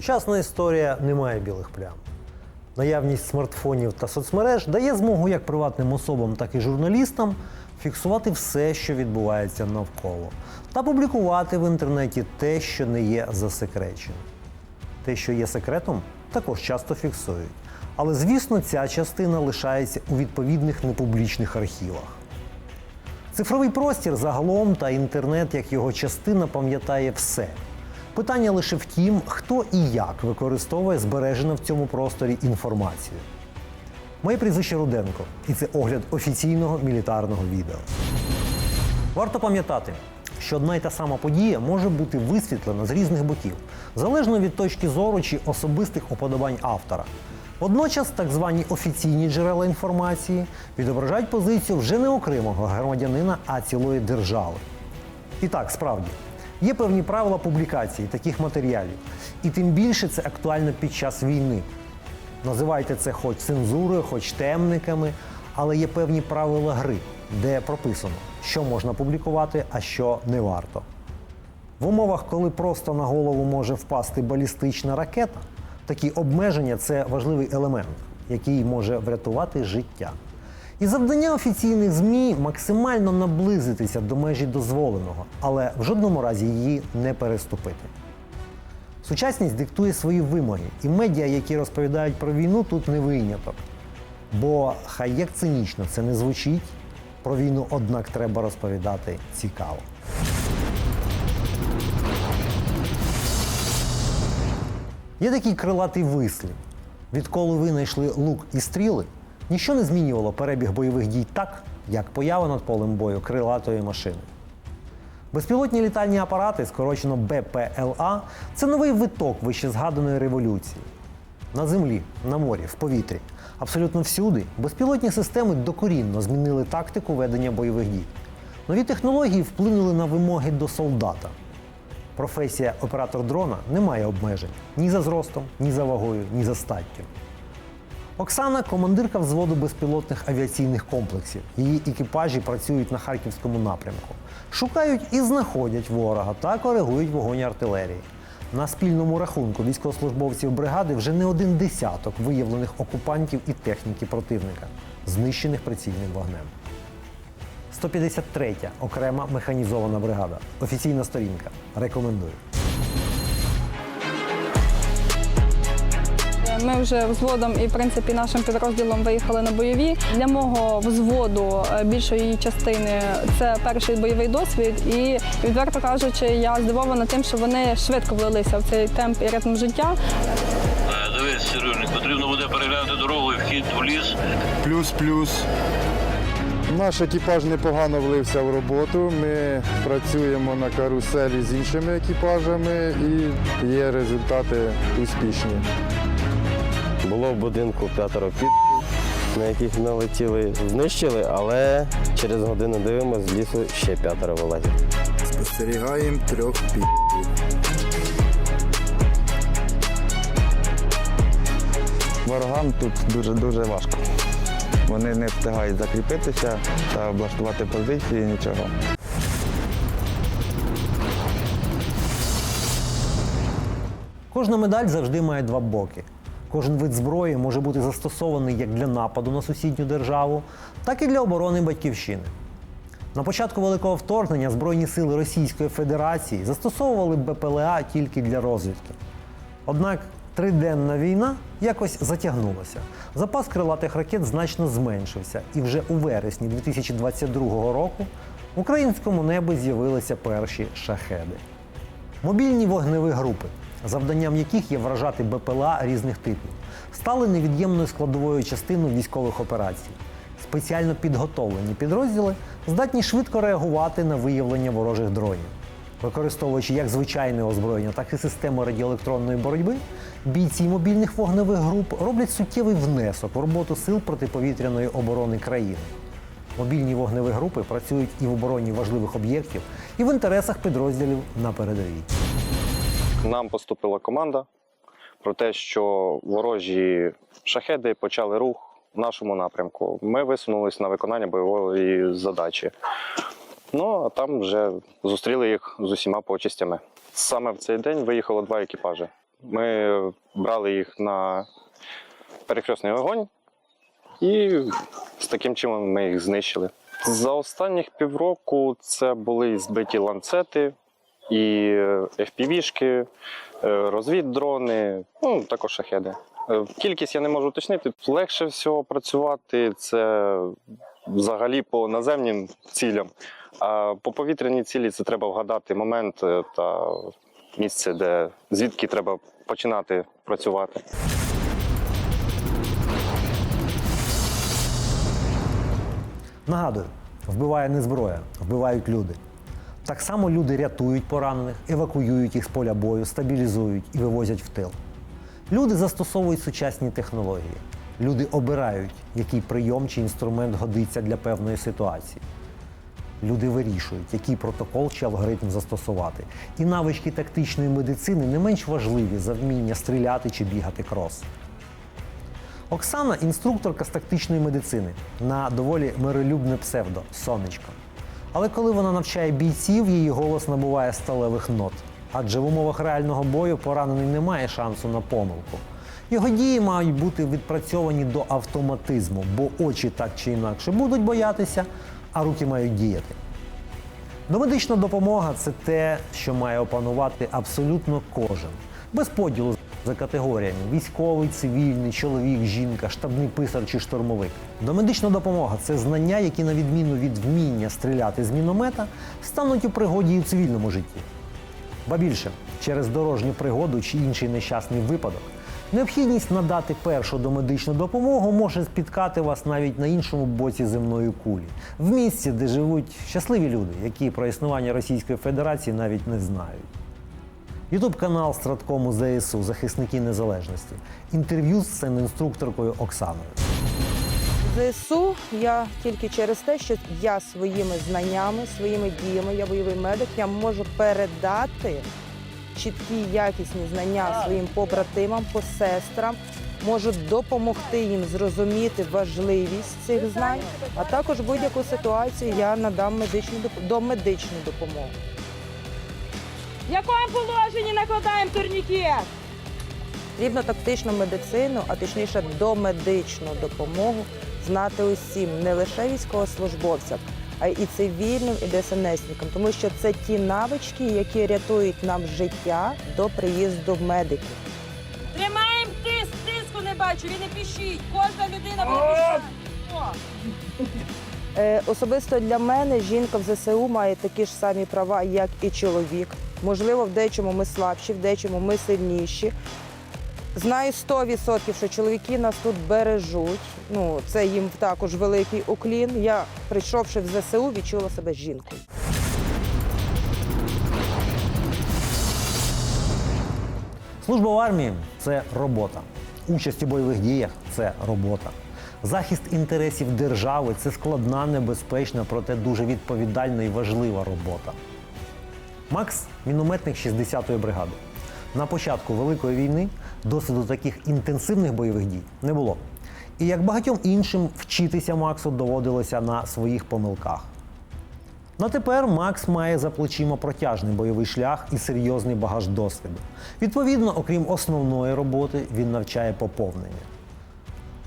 Сучасна історія не має білих плям. Наявність смартфонів та соцмереж дає змогу як приватним особам, так і журналістам фіксувати все, що відбувається навколо, та публікувати в інтернеті те, що не є засекреченим. Те, що є секретом, також часто фіксують. Але, звісно, ця частина лишається у відповідних непублічних архівах. Цифровий простір загалом та інтернет як його частина пам'ятає все. Питання лише в тім, хто і як використовує збережену в цьому просторі інформацію. Моє прізвище Руденко, і це огляд офіційного мілітарного відео. Варто пам'ятати, що одна й та сама подія може бути висвітлена з різних боків, залежно від точки зору чи особистих уподобань автора. Водночас так звані офіційні джерела інформації відображають позицію вже не окремого громадянина, а цілої держави. І так, справді, є певні правила публікації таких матеріалів, і тим більше це актуально під час війни. Називайте це хоч цензурою, хоч темниками, але є певні правила гри, де прописано, що можна публікувати, а що не варто. В умовах, коли просто на голову може впасти балістична ракета, такі обмеження це важливий елемент, який може врятувати життя. І завдання офіційних ЗМІ максимально наблизитися до межі дозволеного, але в жодному разі її не переступити. Сучасність диктує свої вимоги, і медіа, які розповідають про війну, тут не виняток. Бо хай як цинічно це не звучить, про війну, однак, треба розповідати цікаво. Є такий крилатий вислів. Відколи винайшли лук і стріли, ніщо не змінювало перебіг бойових дій так, як поява над полем бою крилатої машини. Безпілотні літальні апарати, скорочено БПЛА, це новий виток вищезгаданої революції. На землі, на морі, в повітрі. Абсолютно всюди безпілотні системи докорінно змінили тактику ведення бойових дій. Нові технології вплинули на вимоги до солдата. Професія оператор дрона не має обмежень ні за зростом, ні за вагою, ні за статтю. Оксана командирка взводу безпілотних авіаційних комплексів. Її екіпажі працюють на харківському напрямку. Шукають і знаходять ворога та коригують вогонь артилерії. На спільному рахунку військовослужбовців бригади вже не один десяток виявлених окупантів і техніки противника, знищених прицільним вогнем. 153 окрема механізована бригада. Офіційна сторінка. Рекомендую. Ми вже взводом і в принципі нашим підрозділом виїхали на бойові. Для мого взводу е, більшої частини це перший бойовий досвід. І відверто кажучи, я здивована тим, що вони швидко влилися в цей темп і ритм життя. Е, Дивись, Сережник, потрібно буде переглянути дорогу і вхід в ліс. Плюс-плюс. Наш екіпаж непогано влився в роботу. Ми працюємо на каруселі з іншими екіпажами і є результати успішні. Було в будинку п'ятеро під, на яких налетіли, знищили, але через годину дивимося, з лісу ще п'ятеро вилазять. Спостерігаємо трьох під. Ворогам тут дуже-дуже важко. Вони не встигають закріпитися та облаштувати позиції, нічого. Кожна медаль завжди має два боки. Кожен вид зброї може бути застосований як для нападу на сусідню державу, так і для оборони батьківщини. На початку великого вторгнення Збройні сили Російської Федерації застосовували БПЛА тільки для розвідки. Однак триденна війна якось затягнулася. Запас крилатих ракет значно зменшився, і вже у вересні 2022 року в українському небі з'явилися перші шахеди. Мобільні вогневі групи, завданням яких є вражати БПЛА різних типів, стали невід'ємною складовою частиною військових операцій. Спеціально підготовлені підрозділи здатні швидко реагувати на виявлення ворожих дронів. Використовуючи як звичайне озброєння, так і систему радіоелектронної боротьби, бійці мобільних вогневих груп роблять суттєвий внесок в роботу сил протиповітряної оборони країни. Мобільні вогневі групи працюють і в обороні важливих об'єктів, і в інтересах підрозділів на передовій. Нам поступила команда про те, що ворожі шахеди почали рух в нашому напрямку. Ми висунулись на виконання бойової задачі. Ну а там вже зустріли їх з усіма почистями. Саме в цей день виїхало два екіпажі. Ми брали їх на перехресний вогонь і з таким чином ми їх знищили. За останніх півроку це були збиті ланцети і FPV-шки, е, розвіддрони, ну також шахеди. Е, Кількість я не можу уточнити. Легше всього працювати це взагалі по наземним цілям. А по повітряній цілі це треба вгадати момент е, та місце, де звідки треба починати працювати. Нагадую, вбиває не зброя, вбивають люди. Так само люди рятують поранених, евакуюють їх з поля бою, стабілізують і вивозять в тил. Люди застосовують сучасні технології. Люди обирають, який прийом чи інструмент годиться для певної ситуації. Люди вирішують, який протокол чи алгоритм застосувати. І навички тактичної медицини не менш важливі за вміння стріляти чи бігати крос. Оксана інструкторка з тактичної медицини на доволі миролюбне псевдо сонечко. Але коли вона навчає бійців, її голос набуває сталевих нот. Адже в умовах реального бою поранений не має шансу на помилку. Його дії мають бути відпрацьовані до автоматизму, бо очі так чи інакше будуть боятися, а руки мають діяти. Домедична допомога це те, що має опанувати абсолютно кожен, без поділу за категоріями: військовий, цивільний, чоловік, жінка, штабний писар чи штурмовик. Домедична допомога це знання, які, на відміну від вміння стріляти з міномета, стануть у пригоді і в цивільному житті. Ба більше, через дорожню пригоду чи інший нещасний випадок, необхідність надати першу домедичну допомогу може спіткати вас навіть на іншому боці земної кулі, в місці, де живуть щасливі люди, які про існування Російської Федерації навіть не знають. Ютуб канал Страткому ЗСУ Захисники Незалежності. Інтерв'ю з сценоінструкторкою Оксаною. ЗСУ я тільки через те, що я своїми знаннями, своїми діями, я бойовий медик, я можу передати чіткі якісні знання своїм побратимам, посестрам, можу допомогти їм зрозуміти важливість цих знань, а також будь-яку ситуацію я надам медичну допомогу. В якому положенні накладаємо турнікет? Потрібно тактичну медицину, а точніше домедичну допомогу знати усім, не лише військовослужбовцям, а й і цивільним, і ДСНСникам, тому що це ті навички, які рятують нам життя до приїзду медиків. Тримаємо тиск, тиску не бачу, він не пішіть. Кожна людина буде пішати. Е, особисто для мене жінка в ЗСУ має такі ж самі права, як і чоловік. Можливо, в дечому ми слабші, в дечому ми сильніші. Знаю 100%, що чоловіки нас тут бережуть. Ну, це їм також великий уклін. Я, прийшовши в ЗСУ, відчула себе жінкою. Служба в армії це робота. Участь у бойових діях це робота. Захист інтересів держави це складна, небезпечна, проте дуже відповідальна і важлива робота. Макс мінометник 60-ї бригади. На початку Великої війни досвіду таких інтенсивних бойових дій не було. І як багатьом іншим, вчитися Максу доводилося на своїх помилках. На тепер Макс має за плечима протяжний бойовий шлях і серйозний багаж досвіду. Відповідно, окрім основної роботи, він навчає поповнення.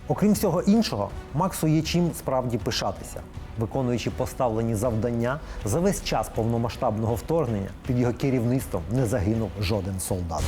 Окрім всього іншого, Максу є чим справді пишатися. Виконуючи поставлені завдання, за весь час повномасштабного вторгнення під його керівництвом не загинув жоден солдат.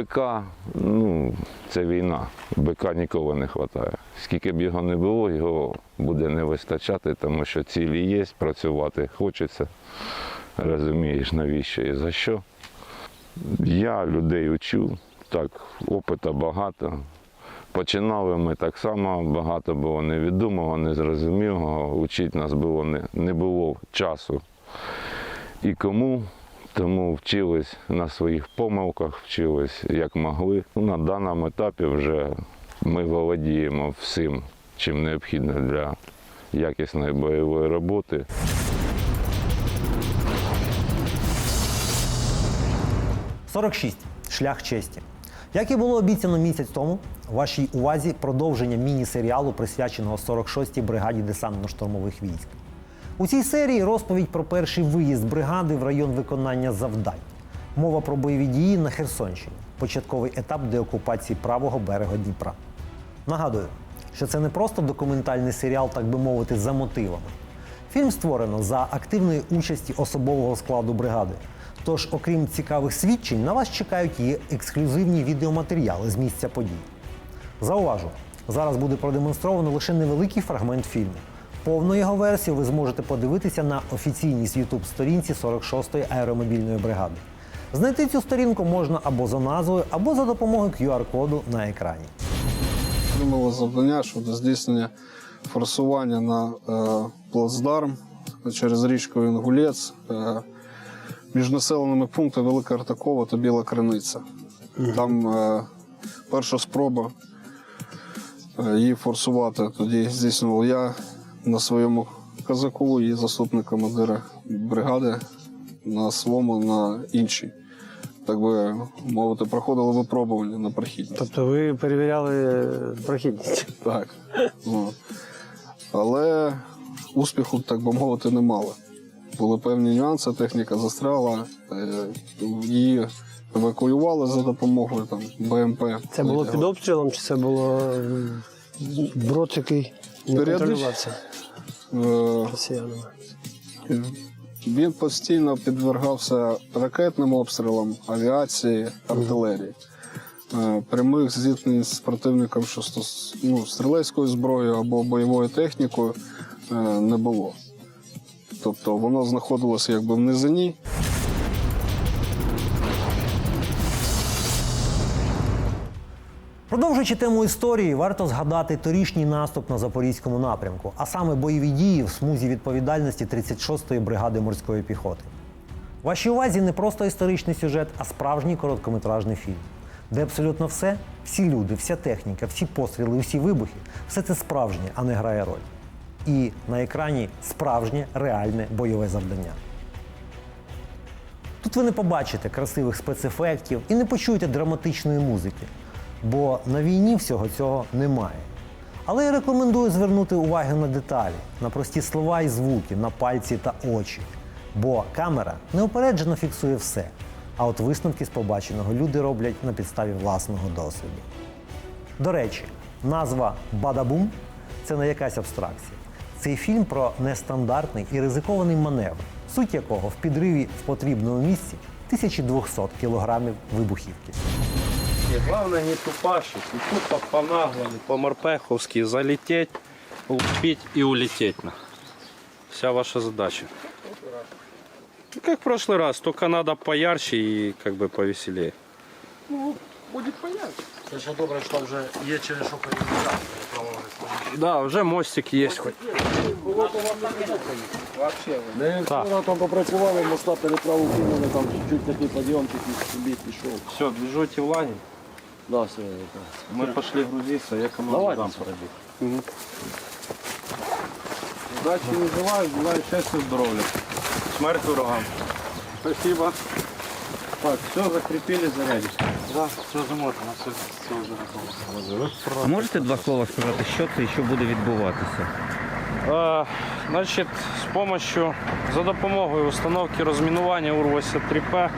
БК, ну, це війна. БК ніколи не вистачає. Скільки б його не було, його буде не вистачати, тому що цілі є, працювати хочеться. Розумієш, навіщо і за що. Я людей учу, так, опиту багато. Починали ми так само, багато було невідомого, незрозумілого. Учити нас було не, не було часу. І кому, тому вчились на своїх помилках, вчились як могли. Ну, на даному етапі вже Ми володіємо всім, чим необхідно для якісної бойової роботи. – 46. Шлях честі. Як і було обіцяно місяць тому, вашій увазі продовження міні-серіалу, присвяченого 46-й бригаді десантно-штурмових військ. У цій серії розповідь про перший виїзд бригади в район виконання завдань. Мова про бойові дії на Херсонщині, початковий етап деокупації правого берега Дніпра. Нагадую, що це не просто документальний серіал, так би мовити, за мотивами. Фільм створено за активної участі особового складу бригади. Тож, окрім цікавих свідчень, на вас чекають і ексклюзивні відеоматеріали з місця подій. Зауважу, зараз буде продемонстровано лише невеликий фрагмент фільму. Повну його версію ви зможете подивитися на офіційній youtube сторінці 46-ї аеромобільної бригади. Знайти цю сторінку можна або за назвою, або за допомогою QR-коду на екрані. отримали завдання щодо здійснення форсування на е, плацдарм через річку Інгулець е, між населеними пунктами Велика Артакова та Біла Криниця. Там е, перша спроба е, її форсувати тоді здійснював я на своєму казаку і заступник командира бригади на своєму на іншій. Так би мовити, проходили випробування на прохідність. Тобто ви перевіряли прохідність? Так. От. Але успіху, так би мовити, не мали. Були певні нюанси, техніка застряла, е, її евакуювали за допомогою там, БМП. Це було під обстрілом, чи це було брод, який не контролювався Е, росіянами? Він постійно підвергався ракетним обстрілам, авіації, артилерії. Е, Прямих зіткнень з противником, що ну, стрілецькою зброєю або бойовою технікою, е, не було. Тобто воно знаходилося якби в низині, Продовжуючи тему історії, варто згадати торішній наступ на запорізькому напрямку, а саме бойові дії в смузі відповідальності 36-ї бригади морської піхоти. Вашій увазі не просто історичний сюжет, а справжній короткометражний фільм, де абсолютно все, всі люди, вся техніка, всі постріли, усі вибухи все це справжнє, а не грає роль. І на екрані справжнє реальне бойове завдання. Тут ви не побачите красивих спецефектів і не почуєте драматичної музики, бо на війні всього цього немає. Але я рекомендую звернути увагу на деталі, на прості слова і звуки, на пальці та очі. Бо камера неупереджено фіксує все. А от висновки з побаченого люди роблять на підставі власного досвіду. До речі, назва Бадабум це не якась абстракція. Цей фільм про нестандартний і ризикований маневр, суть якого в підриві в потрібному місці 1200 кілограмів вибухівки. Главное не тупашить, и тупо по-наглому, по-морпеховски залететь, убить и улететь. на. Вся ваша задача. Ну, как в прошлый раз, только надо поярче и как бы повеселее. Це ж добре, що вже є через що перевіряти. Да, уже мостик есть хоть. Так. там попрацювали, моста переправу кинули, там чуть такий підйом, такий собі пішов. Все, движете в лагерь. Да, все, Мы пошли грузиться, я команду дам пробить. Удачи не желаю, желаю счастья и здоровья. Смерть врагам. Спасибо. Так, все, закрепили, зарядишь. Да, все замотано, все, все уже готово. А можете два слова сказати, що це і що буде відбуватися? Е, Значить, з помощью, за допомогою установки розмінування УР-83П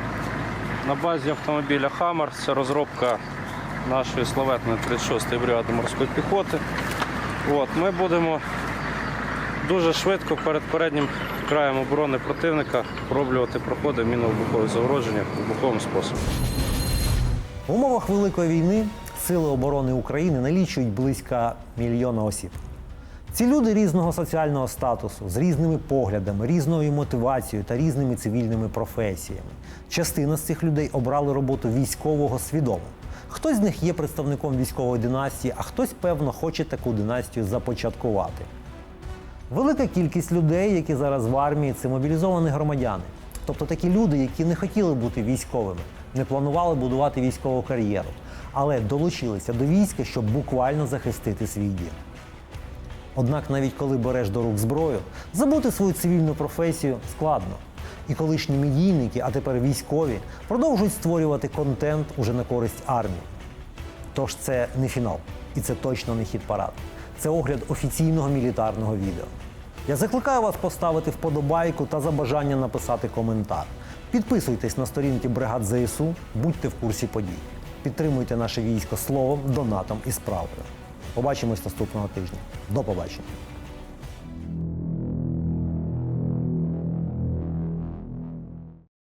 на базі автомобіля Хаммер, це розробка нашої славетної 36-ї бригади морської піхоти. От, ми будемо дуже швидко перед переднім краєм оборони противника пороблювати проходи мінно-вибухових загородження вибуховим способом. В умовах Великої війни Сили оборони України налічують близько мільйона осіб. Ці люди різного соціального статусу, з різними поглядами, різною мотивацією та різними цивільними професіями. Частина з цих людей обрали роботу військового свідомо. Хтось з них є представником військової династії, а хтось, певно, хоче таку династію започаткувати. Велика кількість людей, які зараз в армії, це мобілізовані громадяни. Тобто такі люди, які не хотіли бути військовими, не планували будувати військову кар'єру, але долучилися до війська, щоб буквально захистити свій дім. Однак, навіть коли береш до рук зброю, забути свою цивільну професію складно. І колишні медійники, а тепер військові, продовжують створювати контент уже на користь армії. Тож це не фінал, і це точно не хід парад. Це огляд офіційного мілітарного відео. Я закликаю вас поставити вподобайку та за бажання написати коментар. Підписуйтесь на сторінки бригад ЗСУ, будьте в курсі подій. Підтримуйте наше військо словом, донатом і справою. Побачимось наступного тижня. До побачення.